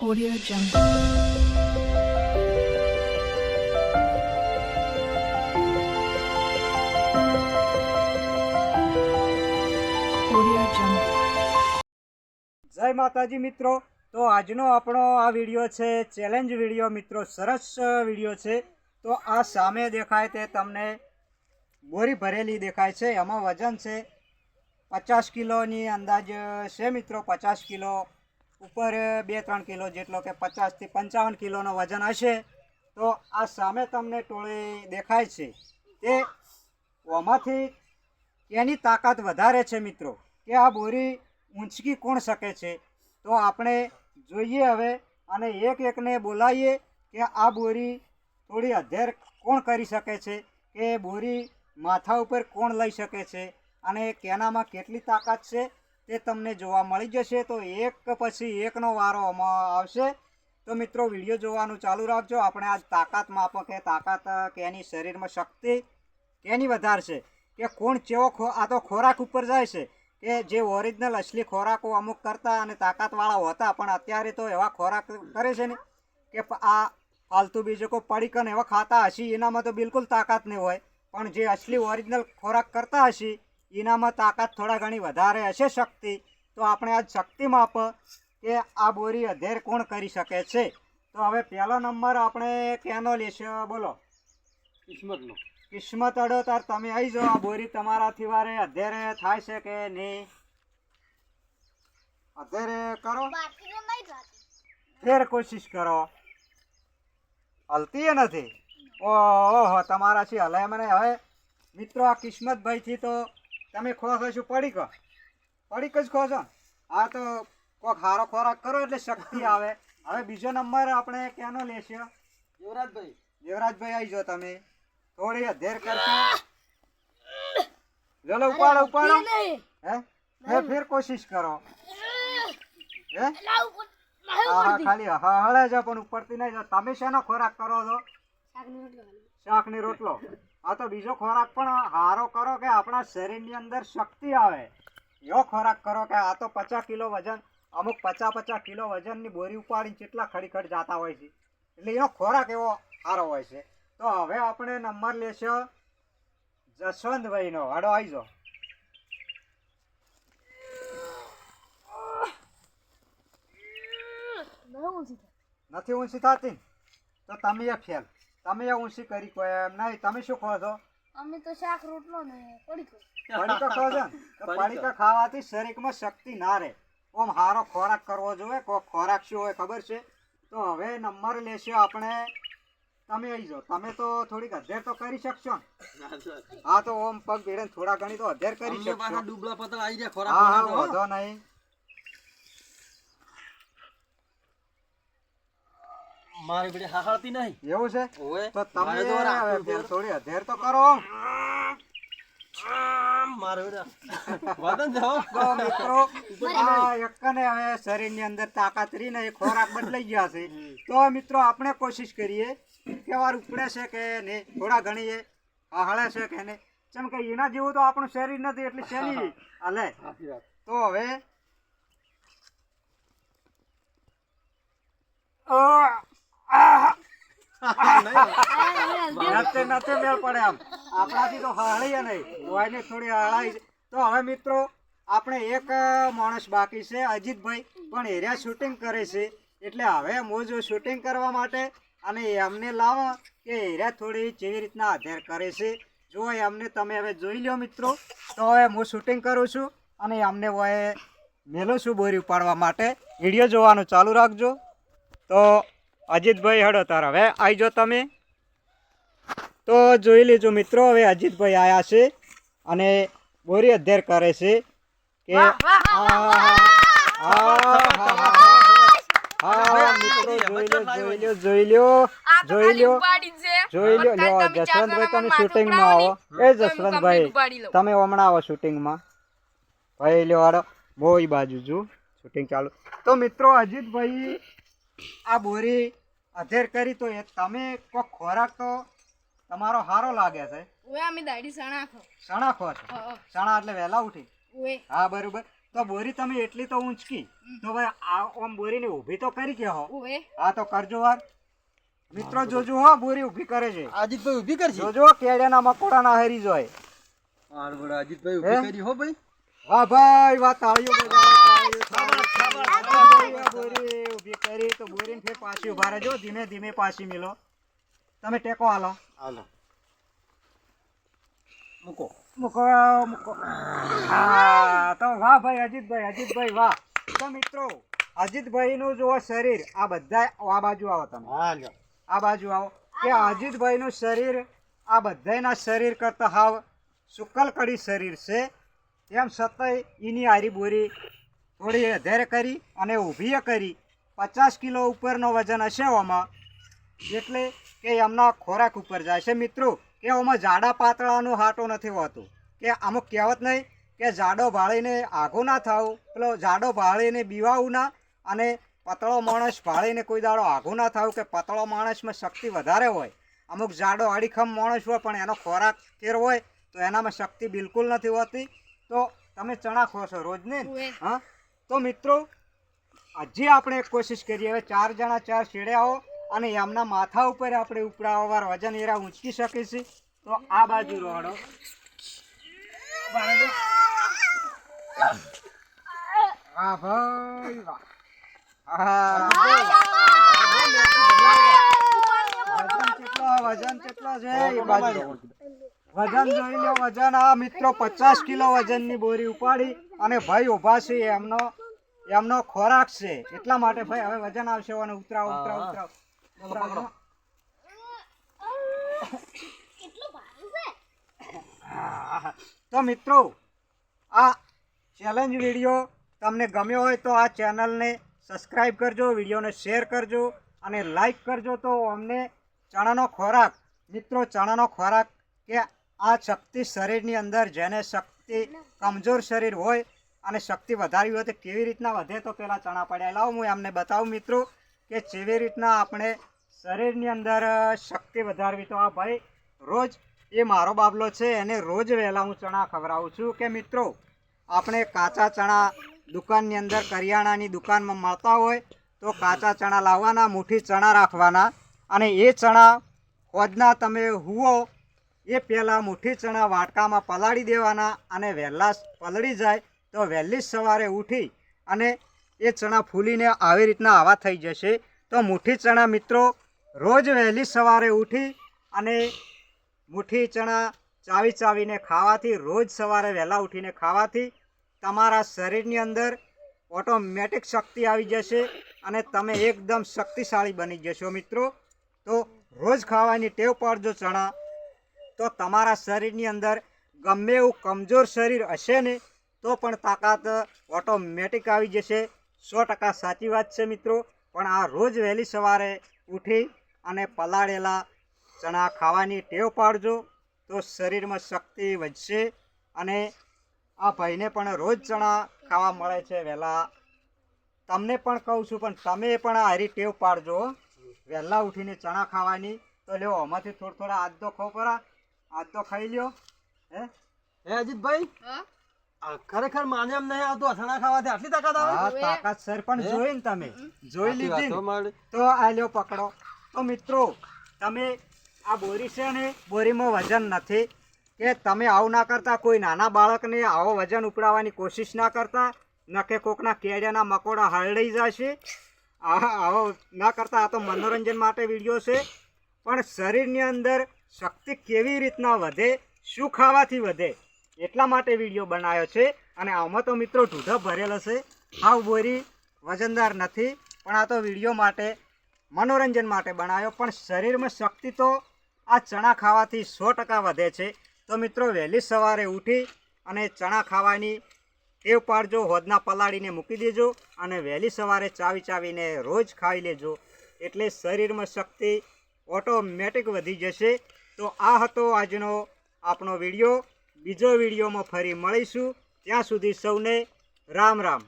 Audio Jungle. Audio Jungle. જય માતાજી મિત્રો તો આજનો આપણો આ વીડિયો છે ચેલેન્જ વીડિયો મિત્રો, સરસ વીડિયો છે તો આ સામે દેખાય તે તમને બોરી ભરેલી દેખાય છે, એમાં વજન છે પચાસ કિલોની અંદાજ છે મિત્રો, પચાસ કિલો ઉપર બે ત્રણ કિલો જેટલો કે પચાસથી પંચાવન કિલોનો વજન હશે, તો આ સામે તમને ટોળી દેખાય છે. તે આમાંથી એની તાકાત વધારે છે મિત્રો, કે આ બોરી ઊંચકી કોણ શકે છે? તો આપણે જોઈએ હવે, અને એક એકને બોલાવીએ કે આ બોરી થોડી અધેર કોણ કરી શકે છે, કે બોરી માથા ઉપર કોણ લઈ શકે છે, અને કેનામાં કેટલી તાકાત છે તે તમને જોવા મળી જશે. તો એક પછી એકનો વારો આવશે. તો મિત્રો, વીડિયો જોવાનું ચાલુ રાખજો. આપણે આજ તાકાત માપો કે તાકાત કેની શરીરમાં શક્તિ કેની વધારશે કે કોણ ચેવો આ તો ખોરાક ઉપર જાય છે. કે જે ઓરિજિનલ અસલી ખોરાકો અમુક કરતા અને તાકાતવાળા હતા, પણ અત્યારે તો એવા ખોરાક કરે છે ને કે આ ફાલતુ બીજો કોઈ પડીકન એવા ખાતા હશે, એનામાં તો બિલકુલ તાકાત નહીં હોય. પણ જે અસલી ઓરિજિનલ ખોરાક કરતા હશે એનામાં તાકાત થોડા ઘણી વધારે હશે શક્તિ તો આપણે આજ શક્તિ માપ કે આ બોરી અધેર કોણ કરી શકે છે? તો હવે પહેલો નંબર આપણે કેનો લેશો? બોલો. કિસ્મતનો. કિસ્મત અડો તાર તમે આવી જાઓ. આ બોરી તમારાથી વારે અધેરે થાય છે કે નહીં? અધેરે કરો. ફેર કોશિશ કરો. હલતી નથી? ઓહો તમારાથી હલાય મને. હવે મિત્રો આ કિસ્મતભાઈથી તો તમે ખો છો શું પડીક પડીક જ ખો છો. ને? તો કોઈક સારો ખોરાક કરો એટલે શક્તિ આવે. હવે બીજો નંબર આપણે ક્યાંનો લેશો? યુવરાજભાઈ. યુવરાજભાઈ આવી જાઓ તમે. થોડી અધેર કરશો. લો લો ઉપાડો ઉપાડો. હે? ફેર ફેર કોશિશ કરો. હે? હા ખાલી હા હળે જ પણ ઉપરથી નહીં જાઓ. તમે શેનો ખોરાક કરો છો? શાકની રોટલો. આ તો બીજો ખોરાક પણ હારો કરો કે આપણા શરીરની અંદર શક્તિ આવે. એવો ખોરાક કરો કે આ તો પચાસ કિલો વજન અમુક પચાસ પચાસ કિલો વજનની બોરી ઉપાડીને કેટલા ખડીખડ જતા હોય છે. એટલે એનો ખોરાક એવો સારો હોય છે. તો હવે આપણે નંબર લેશો. જસવંતભાઈનો. હાડો આવી જાઓ. નથી ઊંચી થતી તો તમે એ ફેલ. તમે એ ઊંચી કરી કોઈ એમ નહીં. તમે શું કહો છો? અમે તો શાક રોટલો ને પડીકો પડીકો ખો છો ને. તો પડીકા ખાવાથી શરીરમાં શક્તિ ના રહે. ઓમ હારો ખોરાક કરવો જોઈએ કોઈ ખોરાક શું હોય ખબર છે? તો હવે નંબર લેશો આપણે. તમે આવી જાઓ. તમે તો થોડીક અધેર તો કરી શકશો ને. હા તો ઓમ પગ ભેડે થોડા ઘણી તો અધેર કરી શકશો. ડુબલા પતળા આવી જાય હા હા વધો વાંધો નહીં. મારી બેટી હાહાળતી નહીં. એવું છે? ઓએ તો તમે તો છે. થોડી અધેર તો કરો. મારે વદન જાઓ. મિત્રો આ એકને હવે શરીરની અંદર તાકાત રહીને ખોરાક બદલાઈ ગયા છે. તો મિત્રો આપણે કોશિશ કરીએ કેવાર ઉપડે છે કે નહીં? થોડા ઘણી એ હળે છે કે નહીં? જેમ કે એના જેવું તો આપણું શરીર નથી એટલે શેની? હલે તો હવે નથી નથી મેળ પડે આમ. આપણાથી તો હળીએ નહીં. કોઈને થોડી હળાઈ તો હવે મિત્રો, આપણે એક માણસ બાકી છે, અજીતભાઈ, પણ એરિયા શૂટિંગ કરે છે. એટલે હવે હું શૂટિંગ કરવા માટે અને એમને લાવો કે એરિયા થોડી જેવી રીતના આધાર કરે છે. જો એમને તમે હવે જોઈ લો મિત્રો, તો હવે હું શૂટિંગ કરું છું અને એમને હવે મેલું છું બોરી ઉપાડવા માટે. વીડિયો જોવાનું ચાલુ રાખજો. તો અજીતભાઈ હડો તાર હવે આવી જાઓ તમે તો જોઈ લેજો મિત્રો હવે અજીતભાઈ આવ્યા છે અને બોરી અધ્ધેર કરે છે કે હા મિત્રો જોઈ લો જોઈ લો જોઈ લ્યો જોઈ લ્યો જોઈ લ્યો લ્યો જસવંતભાઈ તમે શૂટિંગમાં આવો એ જસવંતભાઈ તમે હમણાં આવો શૂટિંગમાં ભાઈ લ્યો હાડો બહુ બાજુ છું શૂટિંગ ચાલુ તો મિત્રો અજીતભાઈ આ બોરી અધેર કરી તો એ તમે કોઈ ખોરાક તો તમારો હારો લાગે છે. ઓએ અમે દાડી સણા ખો છો. ચણા એટલે વહેલા ઉઠી. ઓએ હા બરોબર. તો બોરી તમે એટલી તો ઊંચકી. તો ભાઈ આ આમ બોરીને ઊભી તો કરી કે હો? ઓવે હા તો કરજો વાર. મિત્રો જોજો હો બોરી ઊભી કરે છે. અજીતભાઈ ઊભી કરશે? જોજો કેડિયાના મકોડાના હરી જોય મારું અજીતભાઈ હે? ઊભી કરી હો ભાઈ. વાહ ભાઈ વાહ તાળીઓ બજાવો, તાળીઓ, તાળીઓ. વાહ ભાઈ, આ બોરી ઊભી ધીમે ધીમે પાછી મિલો તમે ટેકો હાલો મૂકો મૂકો મૂકો. વાહ ભાઈ અજીતભાઈ અજીતભાઈ વાહ તો મિત્રો અજીતભાઈનું જો શરીર આ બધા આ બાજુ આવો તમે હા આ બાજુ આવો કે અજીતભાઈનું શરીર આ બધાના શરીર કરતાં હાવ સુકલ કડી શરીર છે એમ છતાંય એની આરી બોરી થોડી વધારે કરી અને ઊભીએ કરી. પચાસ કિલો ઉપરનો વજન હશે આમાં. એટલે કે એમના ખોરાક ઉપર જાય છે. મિત્રો કે આમાં જાડા પાતળાનો હાટો નથી હોતું. કે અમુક કહેવત નહીં કે જાડો ભાળીને આઘો ના થાવ. પેલો જાડો ભાળીને બીવાવું ના અને પતળો માણસ ભાળીને કોઈ દાડો આઘો ના થાવ કે પતળો માણસમાં શક્તિ વધારે હોય. અમુક જાડો અડીખમ માણસ હોય પણ એનો ખોરાક ફેર હોય તો એનામાં શક્તિ બિલકુલ નથી હોતી. તો તમે ચણા ખો છો રોજ ને હા? તો મિત્રો આજે આપણે એક કોશિશ કરીએ હવે ચાર જણા ચાર શેડ્યાઓ અને એમના માથા ઉપર આપણે ઉપરાવાર વજન એરા ઊંચકી શકીશું તો આ બાજુ રોડો બરાબર ભાઈ વાહ વજન કેટલો વજન કેટલો છે એ બાજુ વજન જોઈ લો વજન આ મિત્રો પચાસ કિલો વજનની બોરી ઉપાડી અને ભાઈ ઊભા છે એમનો એમનો ખોરાક છે. એટલા માટે ભાઈ હવે વજન આવશે અને ઉતરાવ ઉતરાવ. ઉતરાવ. તો મિત્રો આ ચેલેન્જ વીડિયો તમને ગમ્યો હોય તો આ ચેનલને સબસ્ક્રાઈબ કરજો વિડીયોને શેર કરજો અને લાઈક કરજો તો અમને ચણાનો ખોરાક મિત્રો ચણાનો ખોરાક કે આ શક્તિ શરીરની અંદર જેને શક્તિ કમજોર શરીર હોય અને શક્તિ વધારવી હોય તો કેવી રીતના વધે તો પેલા ચણા પડ્યા. લાવો હું એમને બતાવું મિત્રો કે જેવી રીતના આપણે શરીરની અંદર શક્તિ વધારવી તો આ ભાઈ રોજ એ મારો બાબલો છે, એને રોજ વહેલા હું ચણા ખવડાવું છું કે મિત્રો આપણે કાચા ચણા દુકાનની અંદર કરિયાણાની દુકાનમાં મળતા હોય તો કાચા ચણા લાવવાના, મુઠ્ઠી ચણા રાખવાના અને એ ચણા હોજના તમે હુઓ એ પહેલાં મુઠ્ઠી ચણા વાટકામાં પલાળી દેવાના અને વહેલા પલળી જાય તો વહેલી સવારે ઉઠી અને એ ચણા ફૂલીને આવી રીતના આવા થઈ જશે. તો મુઠ્ઠી ચણા મિત્રો, રોજ વહેલી સવારે ઉઠી અને મુઠ્ઠી ચણા ચાવી ચાવીને ખાવાથી, રોજ સવારે વહેલા ઉઠીને ખાવાથી તમારા શરીરની અંદર ઓટોમેટિક શક્તિ આવી જશે અને તમે એકદમ શક્તિશાળી બની જશો મિત્રો. તો રોજ ખાવાની ટેવ પાડજો ચણા. તો તમારા શરીરની અંદર ગમે એવું કમજોર શરીર હશે ને, તો પણ તાકાત ઓટોમેટિક આવી જશે. સો ટકા સાચી વાત છે મિત્રો. પણ આ રોજ વહેલી સવારે ઉઠી અને પલાળેલા ચણા ખાવાની ટેવ પાડજો, તો શરીરમાં શક્તિ વધશે અને આ ભાઈને પણ રોજ ચણા ખાવા મળે છે વહેલા. તમને પણ કહું છું, પણ તમે પણ આ હારી ટેવ પાડજો વહેલા ઉઠીને ચણા ખાવાની. તો લેવો આમાંથી થોડા થોડા આજ તો ખો પરા આજ તો ખાઈ લ્યો. હે? હે અજીતભાઈ? ખરેખર માને એમ નહીં આવતું અથાણા ખાવાથી આટલી તાકાત આવે? હા તાકાત સર પણ? જોઈ ને તમે. જોઈ લીધી. તો આ લ્યો પકડો. તો મિત્રો તમે આ બોરી છે ને બોરીમાં વજન નથી. કે તમે આવું ના કરતા કોઈ નાના બાળકને આવો વજન ઉપડાવવાની કોશિશ ના કરતા નકે કોકના કેડિયાના મકોડા હરડાઈ જશે. આ આવો ના કરતા આ તો મનોરંજન માટે વીડિયો છે. પણ શરીરની અંદર શક્તિ કેવી રીતના વધે, શું ખાવાથી વધે, એટલા માટે વીડિયો બનાવ્યો છે. અને આમાં તો મિત્રો ઢૂઢો ભરેલો છે. હાવ બોરી, વજનદાર નથી, પણ આ તો વીડિયો માટે, મનોરંજન માટે બનાવ્યો. પણ શરીરમાં શક્તિ તો આ ચણા ખાવાથી સો ટકા વધે છે. તો મિત્રો વહેલી સવારે ઉઠી અને ચણા ખાવાની ટેવ પાડજો, હોદના પલાળીને મૂકી દેજો અને વહેલી સવારે ચાવી ચાવીને રોજ ખાઈ લેજો. એટલે શરીરમાં શક્તિ ઓટોમેટિક વધી જશે. તો આ હતો આજનો આપણો વીડિયો. બીજો વિડીયોમાં ફરી મળીશું. ત્યાં સુધી સૌને રામ રામ.